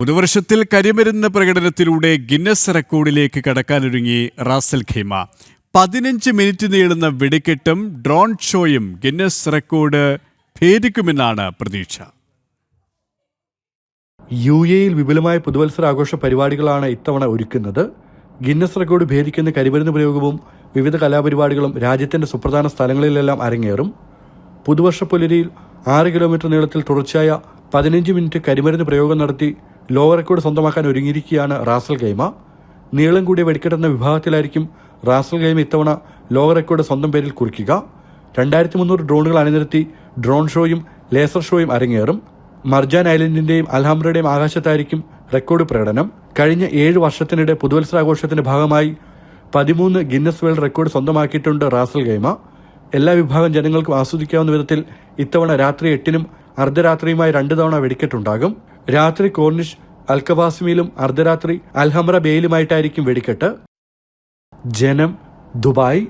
പുതുവർഷത്തിൽ കരിമരുന്ന് പ്രകടനത്തിലൂടെ ഗിന്നസ് റെക്കോർഡിലേക്ക് കടക്കാനൊരുങ്ങി റാസൽ ഖൈമ. പതിനഞ്ച് മിനിറ്റ് നീളുന്ന വെടിക്കെട്ടും ഡ്രോൺ ഷോയും ഗിന്നസ് റെക്കോർഡ് ഭേദിക്കുമെന്നാണ് പ്രതീക്ഷ. യു എയിൽ വിപുലമായ പുതുവത്സര ആഘോഷ പരിപാടികളാണ് ഇത്തവണ ഒരുക്കുന്നത്. ഗിന്നസ് റെക്കോർഡ് ഭേദിക്കുന്ന കരിമരുന്ന് പ്രയോഗവും വിവിധ കലാപരിപാടികളും രാജ്യത്തിന്റെ സുപ്രധാന സ്ഥലങ്ങളിലെല്ലാം അരങ്ങേറും. പുതുവർഷ പുലരിയിൽ ആറ് കിലോമീറ്റർ നീളത്തിൽ തുടർച്ചയായ പതിനഞ്ച് മിനിറ്റ് കരിമരുന്ന് പ്രയോഗം നടത്തി ലോവർ റെക്കോർഡ് സ്വന്തമാക്കാൻ ഒരുങ്ങിയിരിക്കുകയാണ് റാസൽ ഗൈമ നീളം കൂടിയ വെടിക്കെട്ടെന്ന വിഭാഗത്തിലായിരിക്കും റാസൽ ഗൈമ ഇത്തവണ ലോവർ റെക്കോർഡ് സ്വന്തം പേരിൽ കുറിക്കുക. രണ്ടായിരത്തി മുന്നൂറ് ഡ്രോണുകൾ അണിനിരത്തി ഡ്രോൺ ഷോയും ലേസർ ഷോയും അരങ്ങേറും. മർജാൻ ഐലൻഡിന്റെയും അൽഹംബ്രയുടെയും ആകാശത്തായിരിക്കും റെക്കോർഡ് പ്രകടനം. കഴിഞ്ഞ ഏഴ് വർഷത്തിനിടെ പുതുവത്സരാഘോഷത്തിന്റെ ഭാഗമായി പതിമൂന്ന് ഗിന്നസ് വേൾഡ് റെക്കോർഡ് സ്വന്തമാക്കിയിട്ടുണ്ട് റാസൽ ഗൈമ എല്ലാ വിഭാഗം ജനങ്ങൾക്കും ആസ്വദിക്കാവുന്ന വിധത്തിൽ ഇത്തവണ രാത്രി എട്ടിനും അർദ്ധരാത്രിയുമായി രണ്ട് തവണ വെടിക്കെട്ടുണ്ടാകും. രാത്രി കോർണിഷ് അൽക്കവാസിമിയിലും അർദ്ധരാത്രി അൽഹംറ ബേയിലുമായിട്ടായിരിക്കും വെടിക്കെട്ട്. ജനം ദുബായ്